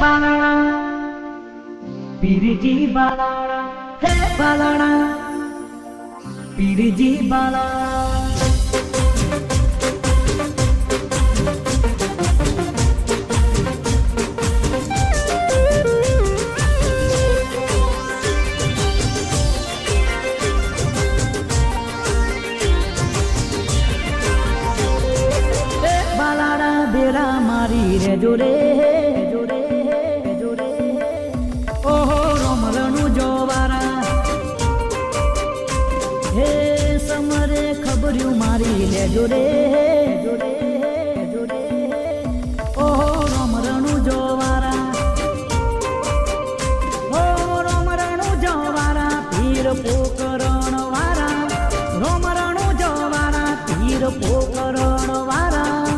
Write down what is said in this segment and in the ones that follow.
বালা পিরিজি বালা হে বালা পিরিজি বালা বেড়া মারি রে জোরে મારી લે જોડે જોડે જોડે. ઓહો રમરણું જોવારા. ઓ રમરણું વારા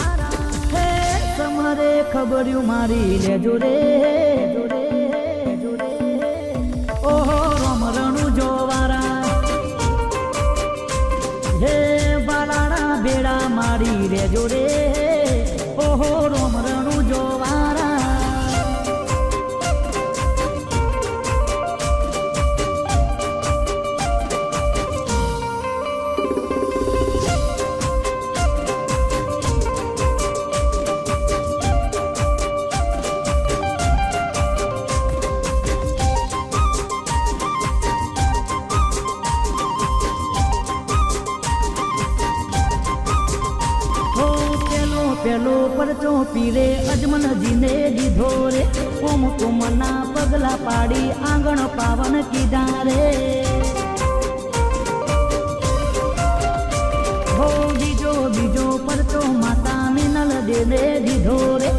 રમરણું. હે, સમરે ખબર્યું મારી લેજો જોડે. મારી અજમલજીને કુમ કોમના પગલા પાડી આંગણ પાવન કીધા રે. હો બીજો બીજો પરચો માતા મિનલ દે દીધો રે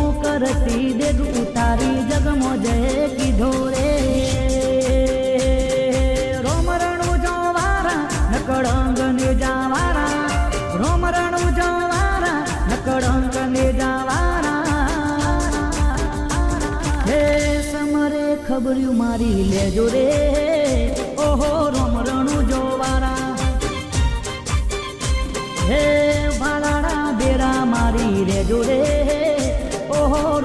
ઉકરતી દેગ ઉતારી જગમો જય કીધો રે ખબર્યું મારી લેજો રે. ઓહો રમરણું જોવારા. હે ભાલાડા બેરા મારી રે. જોડે ઓહો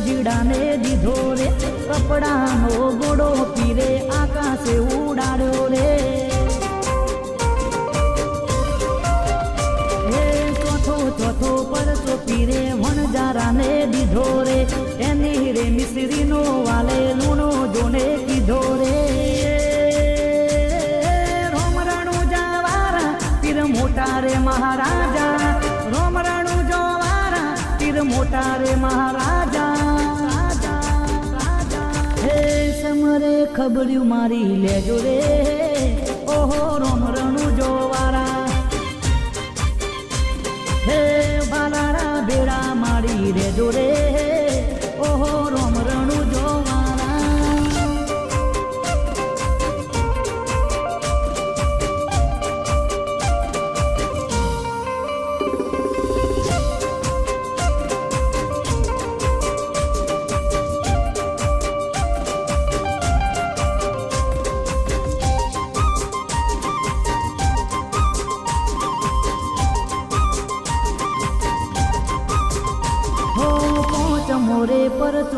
દરજીડાને દીધો રે. કપડાનો ગોડો પીરે, આકાશે ઉડાડ્યો રે. હે ચોથો ચોથો પરચો પીરે વણજારાને દીધો રે. એની રે મિશ્રીનો વાલે લૂણો જોને કીધો રે. રોમરણું જાવારા, પીર મોટા રે મહારાજા. રોમરણું જોવારા, પીર મોટા રે મહારાજા. સમરે ખબર્યું મારી લેજો રે. ઓહો રોમરણું જોવારા. હે ભાલારા બેડા મારી રે.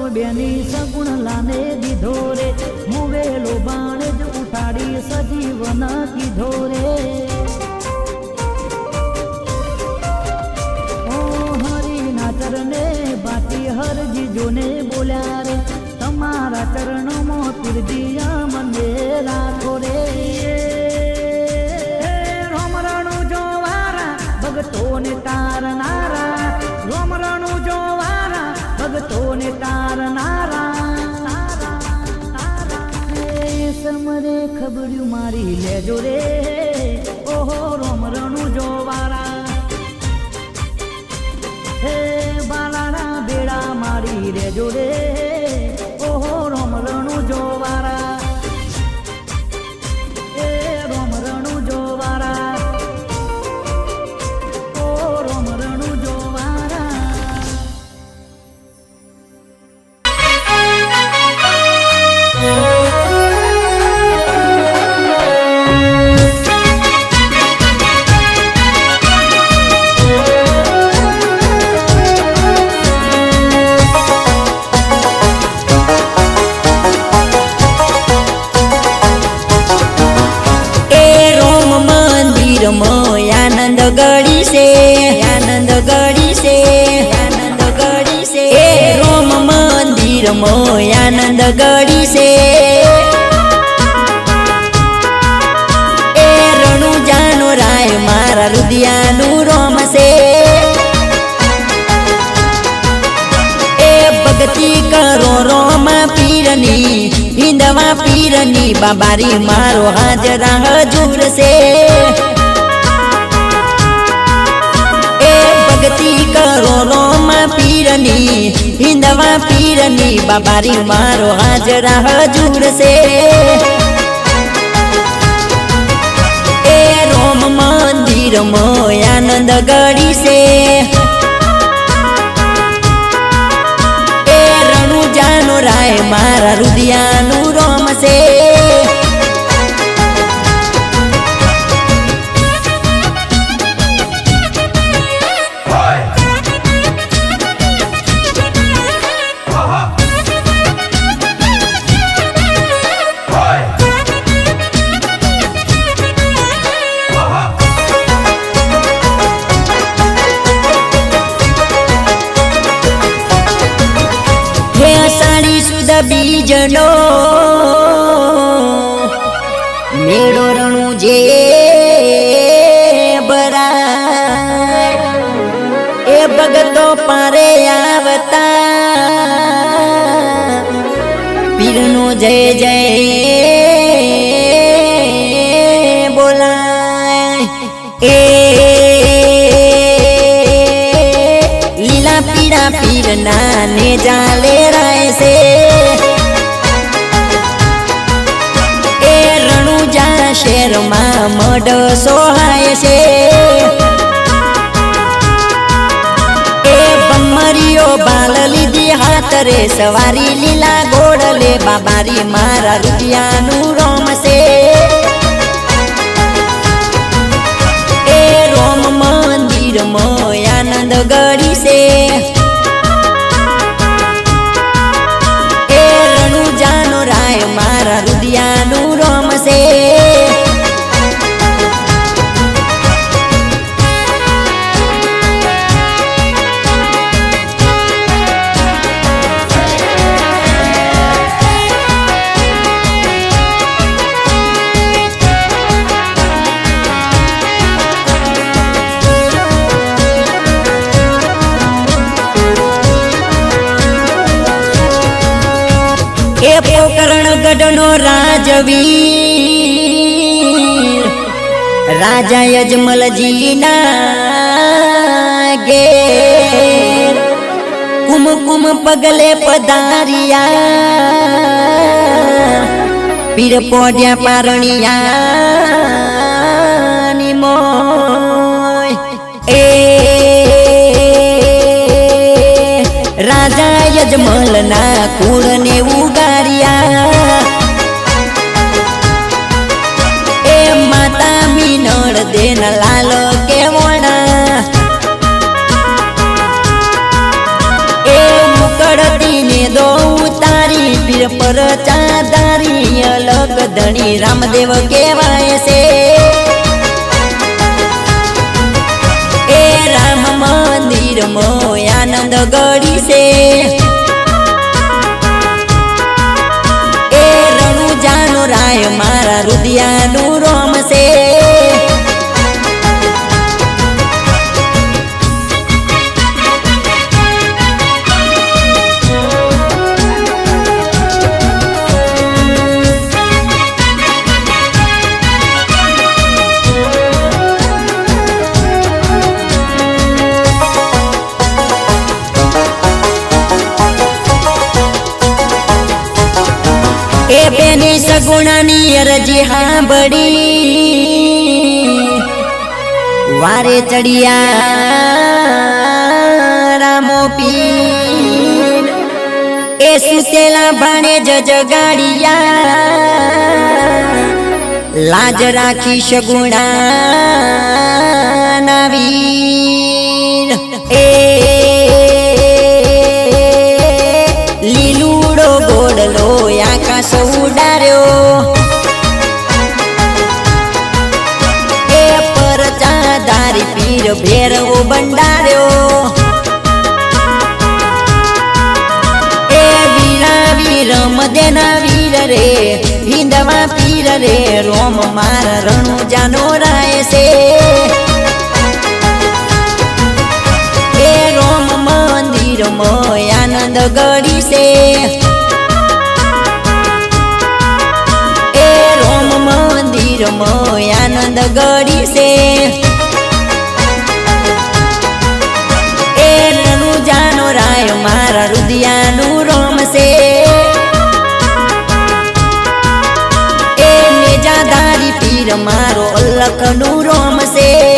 તો બેની સગુણ લાને દીધો રે. મુવેલો બાણ જ ઉઠાડી સજીવન કીધો રે. હરિના ચરણે બાટી હરજી જોને બોલ્યા રે. તમારા ચરણોમાં પીરજીયા મને રાખો રે. રોમરણું જોવારા, ભગતોને તારનારા. રોમરણું જોવારા ભગતોને તારનારા. સમરે ખબર્યું મારી લેજો રે. ઓહો રોમરણું જોવારા. હે બાલાના બેડા મારી રે. આનંદ ગળી છે કરો રોમા પીરની, હિંદવા પીરની, બાબારી મારો હાજરા હજુર છે એ ભક્તિ કરો રોમા પીરની હિંદવા પીરની બાબારી મારો હાજરા હજુર છે. એ રોમ મંદિર આનંદ ગડી છે. બીજનો મેળો રણું જે બરાય એ ભગતો પારે આવતા. પીરનો જય જય બોલાય. એ લીલા પીળા પીરના ને જાલે મઢ સોહાય છે. એ બમરીઓ બાલ લીધી હાથ રે સવારી લીલા ગોડલે બાબારી મારા રૂપિયાનું રોમ છે. ગઢનો રાજવીર. રાજા યજમલજીના ઘેર. કુમકુમ પગલે પધારિયા. પીર પોઢ્યા પારણિયા ની મોય. એ રાજા યજમલના કુળને ઉગાર્યા. દેન લાલ કેવણા એ મુકડતીને દો ઉતારી પીર પર ચાદારી, અલગ ધણી રામદેવ કહેવાય છે. એ રામ મંદિર આનંદ ગળી એ બેની સગુણાની અરજી સાંભળી. વારે ચડિયા રામો પીર. એ સુતેલા ભાણે જગાડિયા. લાજ રાખી સગુણા નવીર ઉડાર્યો એ પરચાદારી પીર ભેરવો બંડાર્યો. એ વીરા દેના વીર રે હિંદવા પીર રે, રોમ મારા રણુ જાનો રાય છે. એ રોમ મંદિર આનંદ ગડી છે. મંદિર આનંદ ગળી છે એ જાનો રાય મારા રુદિયાનું રોમ છે એ મેજાદારી પીર મારો અલખનું રોમ છે